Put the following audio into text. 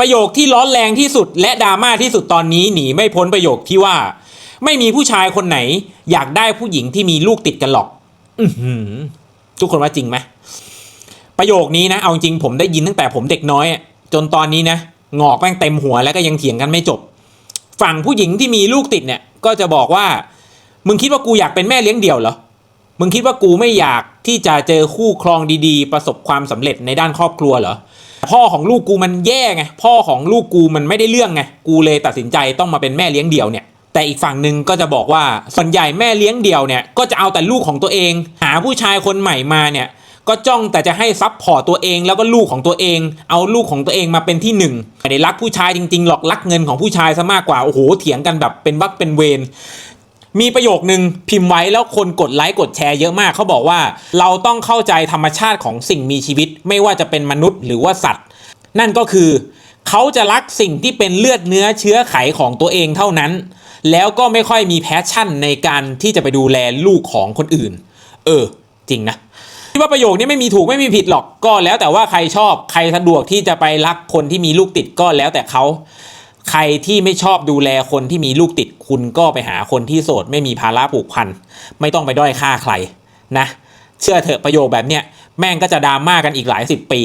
ประโยคที่ร้อนแรงที่สุด และดราม่าที่สุดตอนนี้หนีไม่พ้นประโยคที่ว่า ไม่มีผู้ชายคนไหน อยากได้ผู้หญิงที่มีลูกติดกันหรอกอทุกคนว่าจริงไหมประโยคนี้นะเอาจริงผมได้ยินตั้งแต่ผมเด็กน้อย จนตอนนี้นะงอกแม่งเต็มหัวแล้วก็ยังเถียงกันไม่จบ ฝั่งผู้หญิงที่มีลูกติดเนี่ย ก็จะบอกว่า มึงคิดว่ากูอยากเป็นแม่เลี้ยงเดี่ยวเหรอ มึงคิดว่ากูไม่อยากที่จะเจอคู่ครองดีๆ ประสบความสำเร็จในด้านครอบครัวเหรอพ่อของลูกกูมันแย่ไงพ่อของลูกกูมันไม่ได้เรื่องไงกูเลยตัดสินใจต้องมาเป็นแม่เลี้ยงเดี่ยวเนี่ยแต่อีกฝั่งหนึ่งก็จะบอกว่าส่วนใหญ่แม่เลี้ยงเดี่ยวเนี่ยก็จะเอาแต่ลูกของตัวเอง หาผู้ชายคนใหม่มาเนี่ยก็จ้องแต่จะให้ซับพอร์ตตัวเองแล้วก็ลูกของตัวเอง เอาลูกของตัวเองมาเป็นที่หนึ่งไม่ได้รักผู้ชายจริงๆหรอกรักเงินของผู้ชายซะมากกว่าโอ้โหเถียงกันแบบเป็นวักเป็นเวร มีประโยคนึงพิมพ์ไว้แล้วคนกดไลค์กดแชร์เยอะมากเขาบอกว่า เราต้องเข้าใจธรรมชาติของสิ่งมีชีวิต ไม่ว่าจะเป็นมนุษย์หรือว่าสัตว์ นั่นก็คือเขาจะรักสิ่งที่เป็นเลือดเนื้อเชื้อไขของตัวเองเท่านั้น แล้วก็ไม่ค่อยมีแพชชั่นในการที่จะไปดูแลลูกของคนอื่น เออ จริงนะคิดว่าประโยคนี้ไม่มีถูกไม่มีผิดหรอกก็แล้วแต่ว่าใครชอบใครสะดวกที่จะไปรักคนที่มีลูกติดก็แล้วแต่เขา ใครที่ไม่ชอบดูแลคนที่มีลูกติดคุณก็ไปหาคนที่โสดไม่มีภาระผูกพัน ไม่ต้องไปด้อยค่าใครนะ เชื่อเถอะประโยคแบบเนี้ยแม่งก็จะดราม่ากันอีกหลายสิบปี